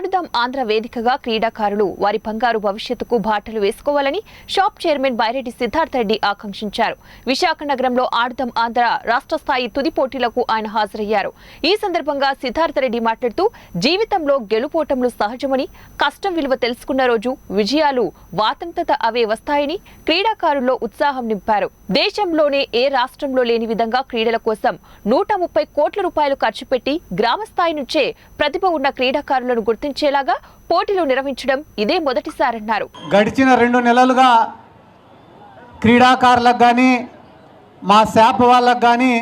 ఆడుదాం ఆంధ్ర వేదికగా క్రీడాకారులు వారి బంగారు భవిష్యత్తుకు బాటలు వేసుకోవాలని షాప్ చైర్మన్ బైరెడ్డి సిద్ధార్థ రెడ్డి ఆకాంక్షించారు. విశాఖ నగరంలో ఆడుదాం ఆంధ్ర రాష్ట్ర స్థాయి తుది పోటీలకు ఆయన హాజరయ్యారు. ఈ సందర్భంగా సిద్ధార్థ రెడ్డి మాట్లాడుతూ జీవితంలో గెలుపోటములు సహజమని కష్టం విలువ తెలుసుకున్న రోజు విజయాలు వాతంతత అవే వస్తాయని క్రీడాకారుల్లో ఉత్సాహం నింపారు. దేశంలోనే ఏ రాష్ట్రంలో లేని విధంగా క్రీడల కోసం నూట ముప్పై కోట్ల రూపాయలు ఖర్చు పెట్టి గ్రామ స్థాయి నుంచే ప్రతిభ ఉన్న క్రీడాకారులను గుర్తించేలాగా పోటీలు నిర్వహించడం ఇదే మొదటిసారన్నారు. గడిచిన రెండు నెలలుగా క్రీడాకారులకు కానీ మా శాప్ వాళ్ళకు కానీ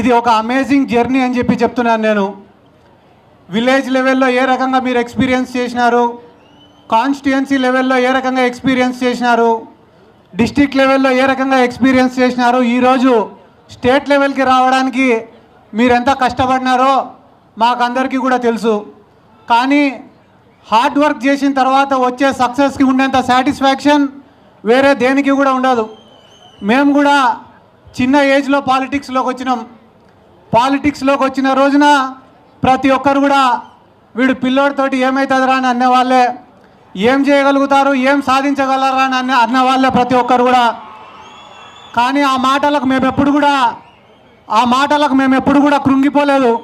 ఇది ఒక అమేజింగ్ జర్నీ అని చెప్పి చెప్తున్నాను నేను. విలేజ్ లెవెల్లో ఏ రకంగా మీరు ఎక్స్పీరియన్స్ చేసినారు? కాన్స్టిట్యుయెన్సీ లెవెల్లో ఏ రకంగా ఎక్స్పీరియన్స్ చేసినారు? డిస్టిక్ లెవెల్లో ఏ రకంగా ఎక్స్పీరియన్స్ చేసినారు ఈరోజు స్టేట్ లెవెల్కి రావడానికి మీరు ఎంత కష్టపడినారో మాకందరికీ కూడా తెలుసు. కానీ హార్డ్ వర్క్ చేసిన తర్వాత వచ్చే సక్సెస్కి ఉండేంత సాటిస్ఫాక్షన్ వేరే దేనికి కూడా ఉండదు. మేము కూడా చిన్న ఏజ్లో పాలిటిక్స్లోకి వచ్చినాం. పాలిటిక్స్లోకి వచ్చిన రోజున ప్రతి ఒక్కరు కూడా వీడు పిల్లోడితోటి ఏమవుతుందిరా అని అనేవాళ్ళే ఏం చేయగలుగుతారు ఏం సాధించగలరా అని అన్న వాళ్ళే ప్రతి ఒక్కరు కూడా. కానీ ఆ మాటలకు మేము ఎప్పుడు కూడా ఆ మాటలకు మేము ఎప్పుడు కూడా కృంగిపోలేదు.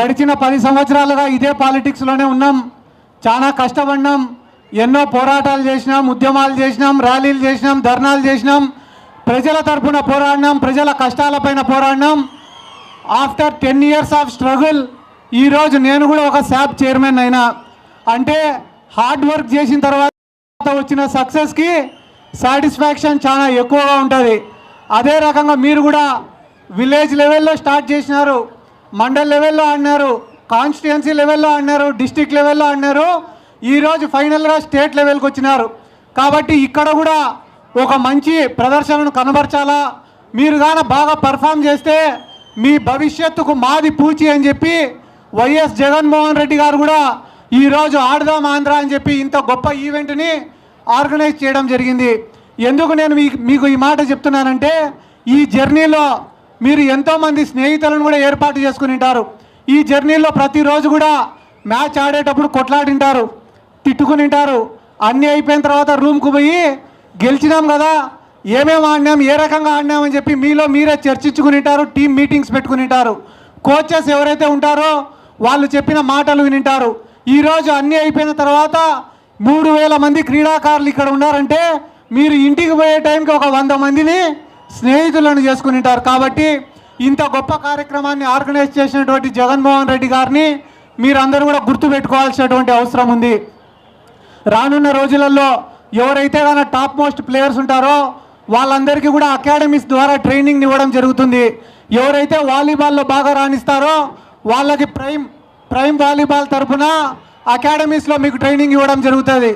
గడిచిన పది సంవత్సరాలుగా ఇదే పాలిటిక్స్లోనే ఉన్నాం. చాలా కష్టపడినాం. ఎన్నో పోరాటాలు చేసినాం ఉద్యమాలు చేసినాం ర్యాలీలు చేసినాం ధర్నాలు చేసినాం. ప్రజల తరపున పోరాడినాం ప్రజల కష్టాలపైన పోరాడినాం. After ten years of struggle ఈరోజు నేను కూడా ఒక శాప్ చైర్మన్ అయినా. అంటే హార్డ్ వర్క్ చేసిన తర్వాత వచ్చిన సక్సెస్కి సాటిస్ఫాక్షన్ చాలా ఎక్కువగా ఉంటుంది. అదే రకంగా మీరు కూడా విలేజ్ లెవెల్లో స్టార్ట్ చేసినారు మండల్ లెవెల్లో ఆడినారు కాన్స్టిట్యుయెన్సీ లెవెల్లో ఆడినారు డిస్టిక్ లెవెల్లో ఆడినారు ఈరోజు ఫైనల్గా స్టేట్ లెవెల్కి వచ్చినారు. కాబట్టి ఇక్కడ కూడా ఒక మంచి ప్రదర్శనను కనబరచాలా? మీరు కానీ బాగా పర్ఫామ్ చేస్తే మీ భవిష్యత్తుకు మాది పూచి అని చెప్పి వైఎస్ జగన్మోహన్ రెడ్డి గారు కూడా ఈరోజు ఆడదాం ఆంధ్ర అని చెప్పి ఇంత గొప్ప ఈవెంట్ని ఆర్గనైజ్ చేయడం జరిగింది. ఎందుకు నేను మీకు ఈ మాట చెప్తున్నానంటే ఈ జర్నీలో మీరు ఎంతోమంది స్నేహితులను కూడా ఏర్పాటు చేసుకుని ఉంటారు. ఈ జర్నీలో ప్రతిరోజు కూడా మ్యాచ్ ఆడేటప్పుడు కొట్లాడింటారు తిట్టుకుని ఉంటారు. అన్నీ అయిపోయిన తర్వాత రూమ్కు పోయి గెలిచినాం కదా ఏమేమి ఆడినాం ఏ రకంగా ఆడినామని చెప్పి మీలో మీరే చర్చించుకుని ఉంటారు టీం మీటింగ్స్ పెట్టుకుని ఉంటారు. కోచెస్ ఎవరైతే ఉంటారో వాళ్ళు చెప్పిన మాటలు వినింటారు ఈరోజు అన్నీ అయిపోయిన తర్వాత మూడు వేల మంది క్రీడాకారులు ఇక్కడ ఉన్నారంటే మీరు ఇంటికి పోయే టైంకి ఒక వంద మందిని స్నేహితులను చేసుకుని ఉంటారు. కాబట్టి ఇంత గొప్ప కార్యక్రమాన్ని ఆర్గనైజ్ చేసినటువంటి జగన్మోహన్ రెడ్డి గారిని మీరందరూ కూడా గుర్తుపెట్టుకోవాల్సినటువంటి అవసరం ఉంది. రానున్న రోజులలో ఎవరైతే కానీ టాప్ మోస్ట్ ప్లేయర్స్ ఉంటారో వాళ్ళందరికీ కూడా అకాడమీస్ ద్వారా ట్రైనింగ్ ఇవ్వడం జరుగుతుంది. ఎవరైతే వాలీబాల్లో బాగా రాణిస్తారో వాళ్ళకి ప్రైమ్ ప్రైమ్ వాలీబాల్ తరఫున అకాడమీస్లో మీకు ట్రైనింగ్ ఇవ్వడం జరుగుతుంది.